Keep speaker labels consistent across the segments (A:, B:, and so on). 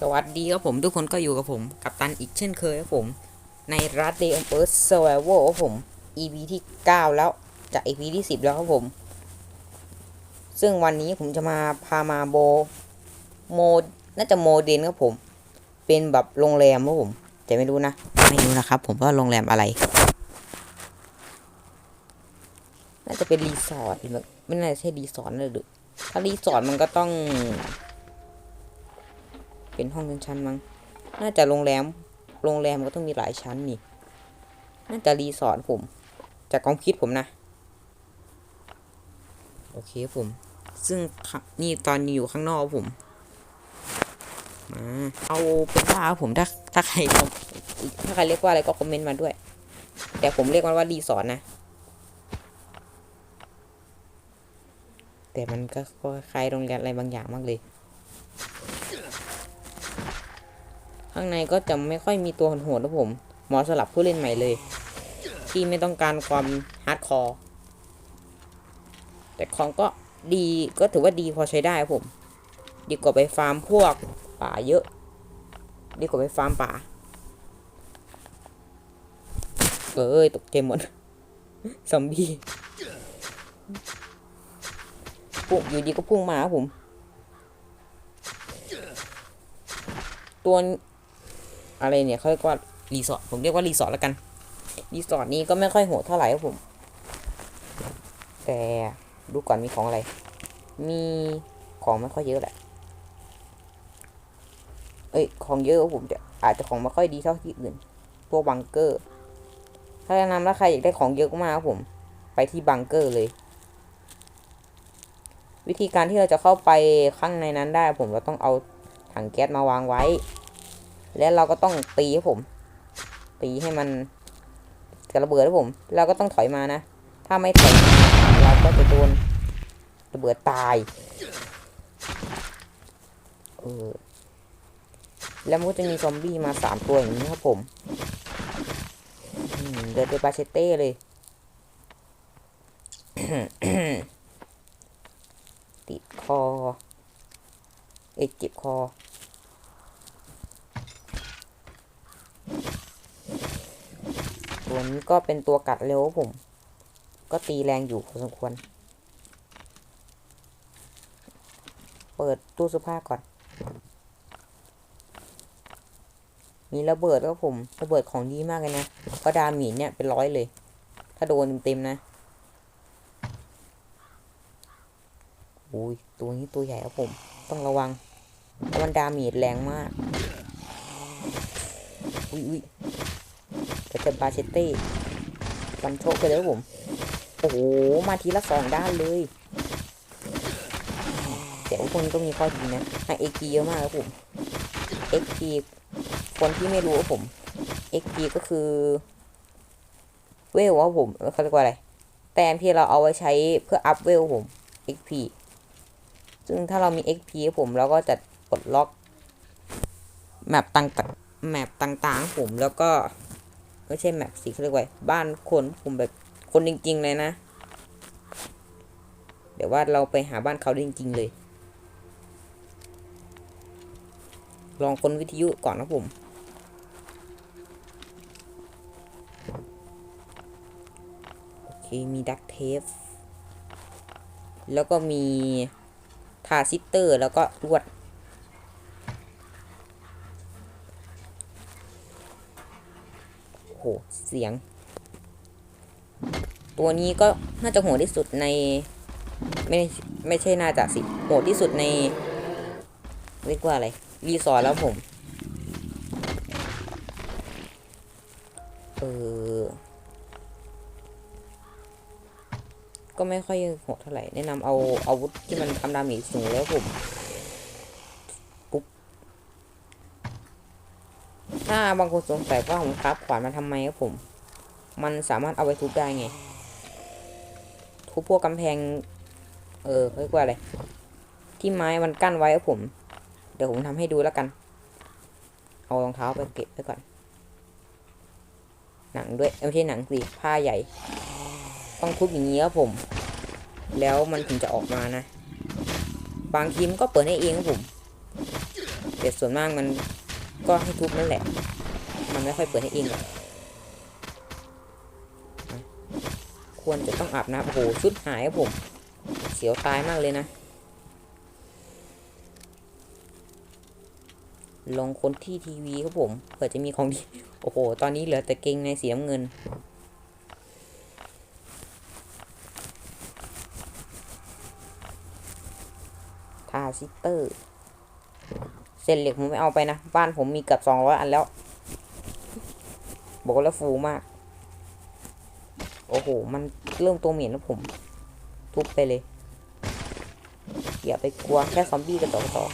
A: สวัสดีครับผมทุกคนก็อยู่กับผม กับตันอีกเช่นเคยครับผม ในรัฐเดอ p เ r ิร์สเซอร์ไวโครับผม EP ที่ 9 แล้วจาก EP ที่ 10 แล้วครับผม ซึ่งวันนี้ผมจะมาพามาโบโมน่าจะโมเดนครับผม เป็นแบบโรงแรมครับผม แต่ไม่รู้นะ ไม่รู้นะครับผมว่าโรงแรมอะไร น่าจะเป็นรีสอร์ทหรือไม่น่าจะใช่รีสอร์ทนะหรือถ้ารีสอร์ทมันก็ต้อง เป็นห้องชั้นมั้ง น่าจะโรงแรม โรงแรมก็ต้องมีหลายชั้นนี่ น่าจะรีสอร์ทผม จากความคิดผมนะ โอเคผม ซึ่งนี่ตอนนี้อยู่ข้างนอกผม มาเอาเป็นว่าผมถ้าถ้าใครถ้าใครเรียกว่าอะไรก็คอมเมนต์มาด้วย แต่ผมเรียกมันว่ารีสอร์ทนะ แต่มันก็คล้ายโรงแรมอะไรบางอย่างมากเลย ข้างในก็จะไม่ค่อยมีตัวโหดๆนะผมหมาะสำหรับผู้เล่นใหม่เลย ที่ไม่ต้องการความฮาร์ดคอร์แต่ของก็ดีก็ถือว่าดีพอใช้ได้ผม ดีกว่าไปฟาร์มพวกป่าเยอะ ดีกว่าไปฟาร์มป่าเอ้ยตกใจหมดซอมบี้พุ่งอยู่ดีก็พุ่งมาครับผม ตัว อะไรเนี่ยเขาเรียกว่ารีสอร์ทผมเรียกว่ารีสอร์ทแล้วกันรีสอร์ทนี้ก็ไม่ค่อยโหดเท่าไหร่ครับผม แต่ดูก่อนมีของอะไร มีของไม่ค่อยเยอะแหละ เอ้ยของเยอะครับผมจะอาจจะของไม่ค่อยดีเท่าที่อื่น พวกบังเกอร์ ถ้าแนะนำถ้าใครอยากได้ของเยอะมากครับผม ไปที่บังเกอร์เลย วิธีการที่เราจะเข้าไปข้างในนั้นได้ผมเราต้องเอาถังแก๊สมาวางไว้ แล้วเราก็ต้องตีครับผม ตีให้มันกระเบิดครับผม เราก็ต้องถอยมานะ ถ้าไม่ถอยเราก็จะโดนระเบิดตายเออแล้วมันก็จะมีซอมบี้มาสามตัวอย่างนี้ครับผมอืมเดินไปบาเชเต้เลย ติดคอ เอ็ดเจ็บคอ ตัวนี้ก็เป็นตัวกัดเร็วผม ก็ตีแรงอยู่พอสมควร เปิดตู้เสื้อผ้าก่อน มีระเบิดครับผม ระเบิดของดีมากเลยนะก็ดามีเนี่ยเป็นร้อยเลย ถ้าโดนเต็มๆนะอุ้ยตัวนี้ตัวใหญ่ครับผม ต้องระวังมันดามีแรงมาก อุ้ยอุ้ย ก็จะบาเชตเต้ฟันโชกไปเลยผม โอ้โห มาทีละสองด้านเลยแต่พวกนี้ก็มีข้อดีนะให้เอ็กเยอะมากครับผมเอ็กคนที่ไม่รู้ผมเอ็กก็คือเวลครับผมเขาเรียกว่าอะไร แต้มที่เราเอาไว้ใช้เพื่ออัพเวลผม XP ซึ่งถ้าเรามี XP ผมเราก็จะปลดล็อกแมปต่างๆแมปต่างๆผมแล้วก็ ไม่ใช่แมปสิเขาเรียกว่าบ้านคนผมแบบคนจริง ๆ เลยนะ เดี๋ยวว่าเราไปหาบ้านเขาจริง ๆ เลย ลองคนวิทยุก่อนนะผมโอเคมีดักเทฟแล้วก็มีทาซิสเตอร์แล้วก็ลวด โหเสียง ตัวนี้ก็น่าจะโหดที่สุดใน ไม่ไม่ใช่น่าจะสิโหดที่สุดในเรียกว่าอะไร รีสอร์ทแล้วผม เออ ก็ไม่ค่อยโหดเท่าไหร่ แนะนำเอาอาวุธที่มันทำดาเมจสูงแล้วผม ปุ๊บ ถ้าบางคนสงสัยว่าผมครับขวานมาทำไมครับผม มันสามารถเอาไปทุบได้ไง ทุบพวกกำแพง เออเรียกว่าอะไร ที่ไม้มันกั้นไว้ครับผม เดี๋ยวผมทำให้ดูแล้วกัน เอารองเท้าไปเก็บไว้ก่อน หนังด้วยเอ้ยไม่ใช่หนังสิผ้าใหญ่ ต้องทุบอย่างนี้ครับผม แล้วมันถึงจะออกมานะ บางทีมก็เปิดให้เองครับผมแต่ส่วนมากมัน ก็ให้ทุบนั่นแหละ มันไม่ค่อยเปิดให้เองหรอกควรจะต้องอาบน้ำโอ้โหชุดหายครับผม เสียวตายมากเลยนะ ลองคนที่ทีวีครับผม เผื่อจะมีของดี โอ้โห ตอนนี้เหลือแต่เกงในสีน้ำเงิน ทาซิเตอร์ เส้นเหล็กผมไม่เอาไปนะ บ้านผมมีเกือบสองร้อยอันแล้ว บอกแล้วฟูมาก โอ้โห มันเริ่มตัวเหม็นแล้วผม ทุบไปเลย อย่าไปกลัวแค่ซอมบี้กับต่อต่อ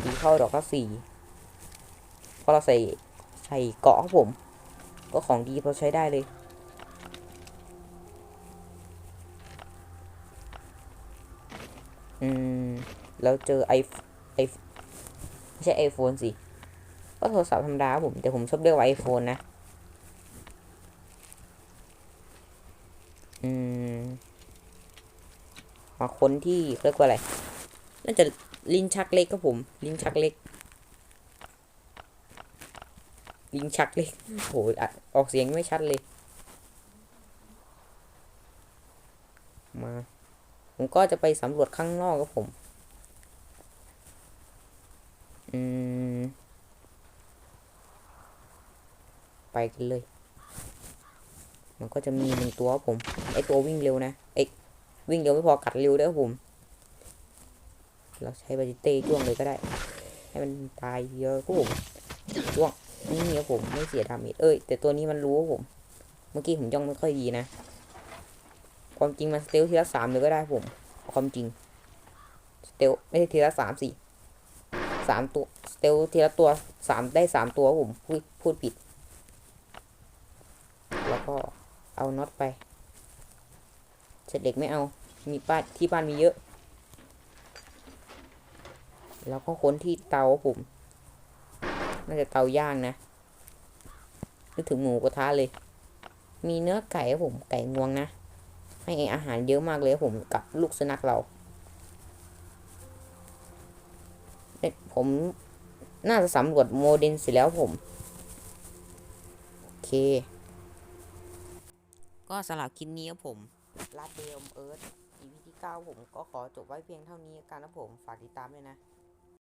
A: ผีเข้าดอกละสี่พอเราใส่ใส่เกาะครับผม ก็ของดีพอใช้ได้เลยอืมแล้วเจอไอ ไอไม่ใช่ไอโฟนสิ ก็โทรศัพท์ธรรมดาผม แต่ผมชอบเรียกว่าไอโฟนนะ อืมมาคนที่เรียกว่าอะไร น่าจะลิ้นชักเล็กครับผม ลิ้นชักเล็ก ลิ้นชักเล็กโหอะออกเสียงไม่ชัดเลย มา ผมก็จะไปสำรวจข้างนอกครับผม ไปกันเลย มันก็จะมีหนึ่งตัวผม ไอตัววิ่งเร็วนะไอวิ่งเร็วไม่พอกัดเร็วด้วยผม เราใช้บาจิเต้จ้วงเลยก็ได้ ให้มันตายเยอะครับผมจ้วงนี่ครับผมไม่เสียดาเมจเอ้ย แต่ตัวนี้มันรู้ผม เมื่อกี้ผมย่องไม่ค่อยดีนะ ความจริงมันสเตลทีละสามเลยก็ได้ผม ความจริงสเตลไม่ใช่ทีละสามสี่สามตัวสเตลทีละตัวสามได้สามตัวผมพูดผิด แล้วก็เอาน็อตไปเสร็จเหล็กไม่เอา มีบ้านที่บ้านมีเยอะ แล้วก็ค้นที่เตาผม น่าจะเตาย่างนะนึกถึงหมูกระทะเลย มีเนื้อไก่ครับผม ไก่งวงนะ ให้อาหารเยอะมากเลยครับผม กับลูกสุนัขเราเอ๊ะผมน่าจะสำรวจโมเดลเสร็จแล้วผม โอเค ก็สำหรับคลิปนี้ครับผมลาเดลเอิร์ธ EP ที่ 9 ผมก็ขอจบไว้เพียงเท่านี้กันนะผม ฝากติดตามด้วยนะ